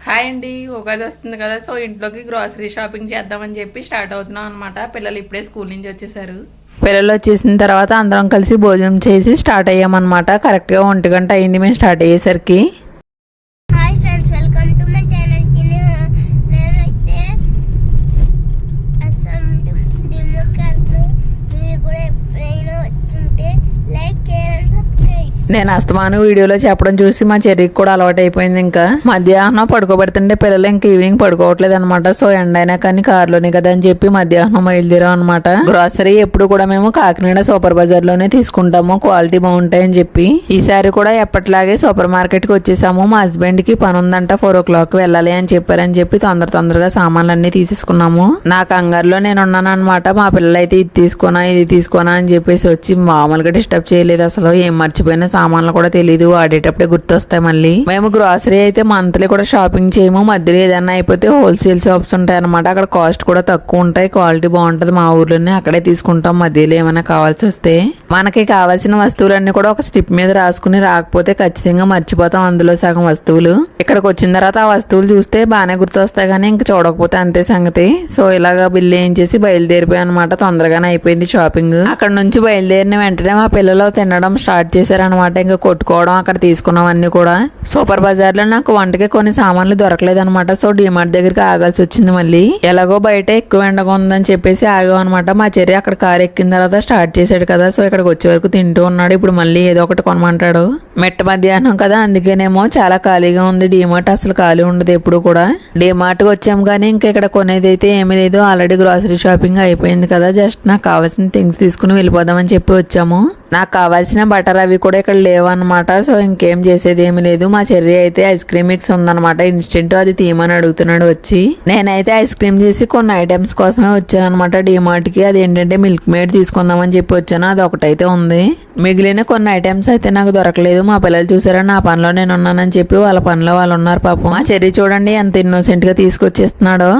Hi అండి ఉగాది వస్తుంది కదా సో ఇంట్లోకి గ్రాసరీ షాపింగ్ చేద్దామని చెప్పి స్టార్ట్ అవుతున్నాం అనమాట పిల్లలు ఇప్పుడే స్కూల్ నుంచి వచ్చేసారు. పిల్లలు వచ్చేసిన తర్వాత అందరం కలిసి భోజనం చేసి స్టార్ట్ అయ్యామన్నమాట. కరెక్ట్గా ఒంటి గంట అయింది మేము స్టార్ట్ అయ్యేసరికి hi friends welcome to my channel చిన్న మేమైతే అస్సాం దిమ్ముకి వెళ్తున్నాం మీరు కూడా ఎప్పుడైనా వచ్చుంటే లైక్ షేర్ అండ్ సబ్స్క్రైబ్ నేను అస్తమాను వీడియోలో చెప్పడం చూసి మా చెర్రీకి కూడా అలవాటు అయిపోయింది ఇంకా. మధ్యాహ్నం పడుకోబెడుతుంటే పిల్లలు ఇంక ఈవినింగ్ పడుకోవట్లేదు అనమాట సో ఎండ అయినా కానీ కారులోనే కదా అని చెప్పి మధ్యాహ్నం బయలుదేరాం అనమాట గ్రాసరీ ఎప్పుడు కూడా మేము కాకినాడ సూపర్ బజార్లోనే తీసుకుంటాము. క్వాలిటీ బాగుంటాయని చెప్పి. ఈసారి కూడా ఎప్పటిలాగే సూపర్ మార్కెట్కి వచ్చేసాము. మా హస్బెండ్కి పని ఉందంట ఫోర్ ఓ క్లాక్ వెళ్ళాలి అని చెప్పారని చెప్పి తొందర తొందరగా సామాన్లన్నీ తీసేసుకున్నాము. నా కంగారులో నేను ఉన్నాను అనమాట మా పిల్లలైతే ఇది తీసుకోనా ఇది తీసుకోనా అని చెప్పేసి వచ్చి మామూలుగా డిస్టర్బ్ చేయలేదు అసలు. ఏం మర్చిపోయిన సామాన్లు కూడా తెలియదు ఆడేటప్పుడే గుర్తొస్తాయి మళ్ళీ. మేము గ్రాసరీ అయితే మంత్లీ కూడా షాపింగ్ చేయము మధ్యలో ఏదైనా అయిపోతే హోల్సేల్ షాప్స్ ఉంటాయి అనమాట అక్కడ కాస్ట్ కూడా తక్కువ ఉంటాయి క్వాలిటీ బాగుంటది మా ఊర్లోనే అక్కడే తీసుకుంటాం మధ్యలో ఏమైనా కావాల్సి వస్తే. మనకి కావాల్సిన వస్తువులన్నీ కూడా ఒక స్ట్రిప్ మీద రాసుకుని రాకపోతే ఖచ్చితంగా మర్చిపోతాం అందులో సగం వస్తువులు. ఇక్కడికి వచ్చిన తర్వాత ఆ వస్తువులు చూస్తే బాగానే గుర్తొస్తాయి కానీ ఇంక చూడకపోతే అంతే సంగతి. సో ఇలాగా బిల్లు ఏం చేసి బయలుదేరిపోయాం అనమాట తొందరగానే అయిపోయింది షాపింగ్ అక్కడ నుంచి బయలుదేరిన వెంటనే మా పిల్లలు తినడం స్టార్ట్ చేశారనమాట ఇంకా కొట్టుకోవడం అక్కడ తీసుకున్నవన్నీ కూడా. సూపర్ బజార్లో నాకు వంటకి కొన్ని సామాన్లు దొరకలేదు అనమాట సో డిమార్ట్ దగ్గరికి ఆగాల్సి వచ్చింది మళ్ళీ. ఎలాగో బయట ఎక్కువ ఎండగా ఉందని చెప్పేసి ఆగాం అనమాట మా చెర్రి అక్కడ కారు ఎక్కిన తర్వాత స్టార్ట్ చేశాడు కదా. సో ఇక్కడికి వచ్చే వరకు తింటూ ఉన్నాడు. ఇప్పుడు మళ్ళీ ఏదో ఒకటి కొనమంటాడు. మెట్ట మధ్యాహ్నం కదా అందుకేనేమో చాలా ఖాళీగా ఉంది. డిమార్ట్ అసలు ఖాళీ ఉండదు ఎప్పుడు కూడా. డిమార్ట్కి వచ్చాము కానీ ఇంకా ఇక్కడ కొనేది అయితే ఏమీ లేదు. ఆల్రెడీ గ్రాసరీ షాపింగ్ అయిపోయింది కదా. జస్ట్ నాకు కావాల్సిన థింగ్స్ తీసుకుని వెళ్ళిపోదామని చెప్పి వచ్చాము. నాకు కావాల్సిన బటర్ అవి కూడా ఇక్కడ లేవన్నమాట. సో ఇంకేం చేసేది ఏమీ లేదు. మా చెర్రీ అయితే ఐస్ క్రీమ్ మిక్స్ ఉందన్నమాట. ఇన్స్టెంట్ అది తీయమని అడుగుతున్నాడు వచ్చి. నేనైతే ఐస్ క్రీమ్ చేసి కొన్ని ఐటమ్స్ కోసమే వచ్చాను అనమాట డిమార్ట్కి అది ఏంటంటే మిల్క్ మేడ్ తీసుకుందామని చెప్పి వచ్చాను. అది ఒకటైతే ఉంది. మిగిలిన కొన్ని ఐటమ్స్ అయితే నాకు దొరకలేదు. మా పిల్లలు చూసారా నా పనిలో నేను ఉన్నానని చెప్పి వాళ్ళ పనిలో వాళ్ళు ఉన్నారు పాపం. మా చెర్రీ చూడండి ఎంత ఇన్నోసెంట్గా తీసుకొచ్చేస్తున్నాడో.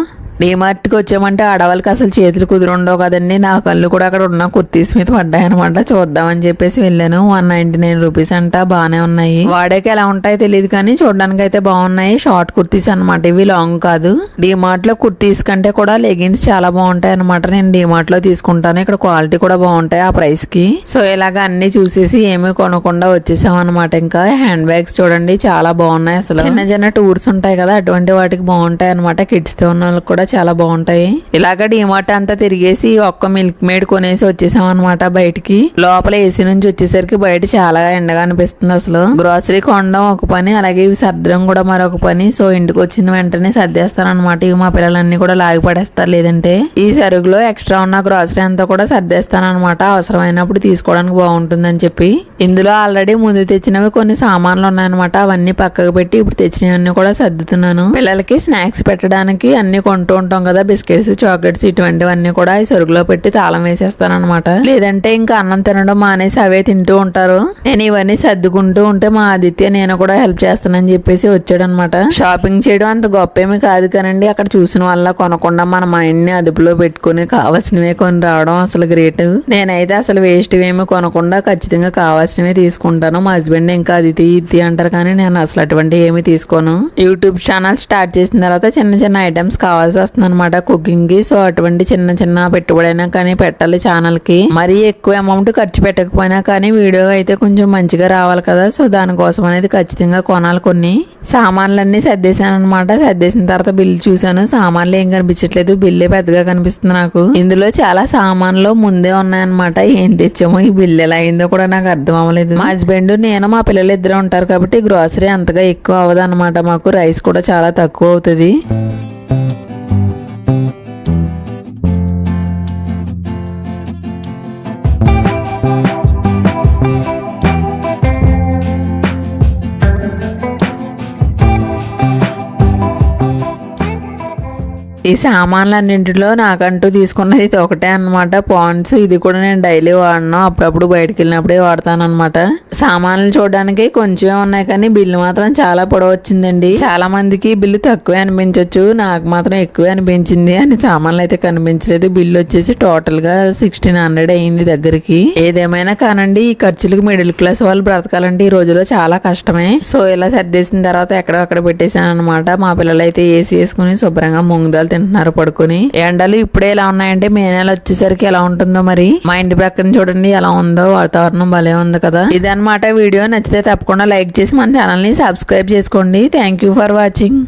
డిమార్ట్కి వచ్చామంటే ఆడవాళ్ళకి అసలు చేతులు కుదురుండవు కదండి. నా కళ్ళు కూడా అక్కడ ఉన్న కుర్తీస్ మీద పడ్డాయనమాట చూద్దామని చెప్పేసి వెళ్ళాను. వన్ నైన్టీ నైన్ రూపీస్ అంట బాగానే ఉన్నాయి. వాడేకి ఎలా ఉంటాయో తెలియదు కానీ చూడడానికి అయితే బాగున్నాయి. షార్ట్ కుర్తీస్ అనమాట ఇవి లాంగ్ కాదు. డిమార్ట్లో కుర్తీస్ కంటే కూడా లెగిన్స్ చాలా బాగుంటాయి అనమాట నేను డీమార్ట్లో తీసుకుంటాను. ఇక్కడ క్వాలిటీ కూడా బాగుంటాయి ఆ ప్రైస్కి సో ఇలాగ అన్ని చూసేసి ఏమీ కొనకుండా వచ్చేసాం అనమాట ఇంకా హ్యాండ్ బ్యాగ్స్ చూడండి. చాలా బాగున్నాయి అసలు. చిన్న చిన్న టూర్స్ ఉంటాయి కదా అటువంటి వాటికి బాగుంటాయి అనమాట కిడ్స్తో ఉన్న వాళ్ళకి కూడా చాలా బాగుంటాయి. ఇలాగ డిమార్ట్ అంతా తిరిగేసి ఒక్క మిల్క్ మేడ్ కొనేసి వచ్చేసాం అనమాట బయటికి. లోపల ఏసీ నుంచి వచ్చేసరికి బయట చాలా ఎండగా అనిపిస్తుంది అసలు. గ్రోసరీ కొనడం ఒక పని అలాగే ఇవి సర్దడం కూడా మరొక పని. సో ఇంటికి వచ్చిన వెంటనే సర్దేస్తాను అనమాట ఇవి మా పిల్లలన్నీ కూడా లాగి పడేస్తారు లేదంటే. ఈ సరుకులో ఎక్స్ట్రా ఉన్న గ్రోసరీ అంతా కూడా సర్దేస్తాను అనమాట అవసరమైనప్పుడు తీసుకోవడానికి బాగుంటుందని చెప్పి. ఇందులో ఆల్రెడీ ముందు తెచ్చినవి కొన్ని సామాన్లు ఉన్నాయన్నమాట. అవన్నీ పక్కకు పెట్టి ఇప్పుడు తెచ్చినవన్నీ కూడా సర్దుతున్నాను. పిల్లలకి స్నాక్స్ పెట్టడానికి అన్ని కొంటూ ఉంటాం కదా బిస్కెట్స్ చాక్లెట్స్ ఇటువంటివన్నీ కూడా ఈ సరుకులో పెట్టి తాళం వేసేస్తాను అనమాట లేదంటే ఇంకా అన్నం తినడం మానేసి అవే తింటూ ఉంటారు. నేను ఇవన్నీ సర్దుకుంటూ ఉంటే మా ఆదిత్య నేను కూడా హెల్ప్ చేస్తానని చెప్పేసి వచ్చాడనమాట షాపింగ్ చేయడం అంత గొప్ప ఏమి కాదు కానండి అక్కడ చూసిన వల్ల కొనకుండా మన మైండ్ని అదుపులో పెట్టుకుని కావాల్సినవే కొని రావడం అసలు గ్రేట్. నేనైతే అసలు వేస్ట్ ఏమి కొనకుండా ఖచ్చితంగా కావాల్సినవే తీసుకుంటాను. మా హస్బెండ్ ఇంకా అది ఇది అంటారు కానీ నేను అసలు అటువంటి ఏమి తీసుకోను. యూట్యూబ్ ఛానల్ స్టార్ట్ చేసిన తర్వాత చిన్న చిన్న ఐటమ్స్ కావాల్సి వస్తుంది అనమాట కుకింగ్కి సో అటువంటి చిన్న చిన్న పెట్టుబడి అయినా కానీ పెట్టాలి ఛానల్కి మరీ ఎక్కువ అమౌంట్ ఖర్చు పెట్టకపోయినా కానీ వీడియో అయితే కొంచెం మంచిగా రావాలి కదా. సో దానికోసం అనేది ఖచ్చితంగా కొనాలి కొన్ని. సామాన్లన్నీ సర్దేశాను అనమాట సర్దేసిన తర్వాత బిల్లు చూశాను. సామాన్లు ఏం కనిపించట్లేదు. బిల్లే పెద్దగా కనిపిస్తుంది నాకు. ఇందులో చాలా సామాన్లు ముందే ఉన్నాయన్నమాట. ఏం తెచ్చామో ఈ బిల్లు ఎలా అయిందో కూడా నాకు అర్థం అవ్వలేదు. మా హస్బెండ్ నేను మా పిల్లలు ఇద్దరు ఉంటారు కాబట్టి గ్రోసరీ అంతగా ఎక్కువ అవ్వదు అనమాట మాకు రైస్ కూడా చాలా తక్కువ అవుతుంది. ఈ సామాన్లన్నింటిలో నాకంటూ తీసుకున్నది ఇది ఒకటే అన్నమాట. పాండ్స్ ఇది కూడా నేను డైలీ వాడను. అప్పుడప్పుడు బయటకు వెళ్ళినప్పుడే వాడతాను అనమాట సామాన్లు చూడడానికి కొంచెమే ఉన్నాయి కానీ బిల్లు మాత్రం చాలా పొడవు వచ్చిందండి. చాలా మందికి బిల్లు తక్కువే అనిపించవచ్చు నాకు మాత్రం ఎక్కువే అనిపించింది అని సామాన్లు అయితే కనిపించలేదు. బిల్లు వచ్చేసి టోటల్గా సిక్స్టీన్ హండ్రెడ్ అయింది దగ్గరికి. ఏదేమైనా కానండి ఈ ఖర్చులకు మిడిల్ క్లాస్ వాళ్ళు బ్రతకాలంటే ఈ రోజులో చాలా కష్టమే. సో ఇలా సర్దేసిన తర్వాత ఎక్కడో పెట్టేశాను అనమాట మా పిల్లలు అయితే ఏసీ వేసుకుని శుభ్రంగా ముంగుదాలు తింటున్నారు పడుకుని. ఎండలు ఇప్పుడే ఎలా ఉన్నాయంటే మే నెల వచ్చేసరికి ఎలా ఉంటుందో మరి. మా ఇంటి పక్కన చూడండి ఎలా ఉందో వాతావరణం భలే ఉంది కదా. ఇదన్నమాట వీడియో. నచ్చితే తప్పకుండా లైక్ చేసి మన ఛానల్ని సబ్స్క్రైబ్ చేసుకోండి. Thank you for watching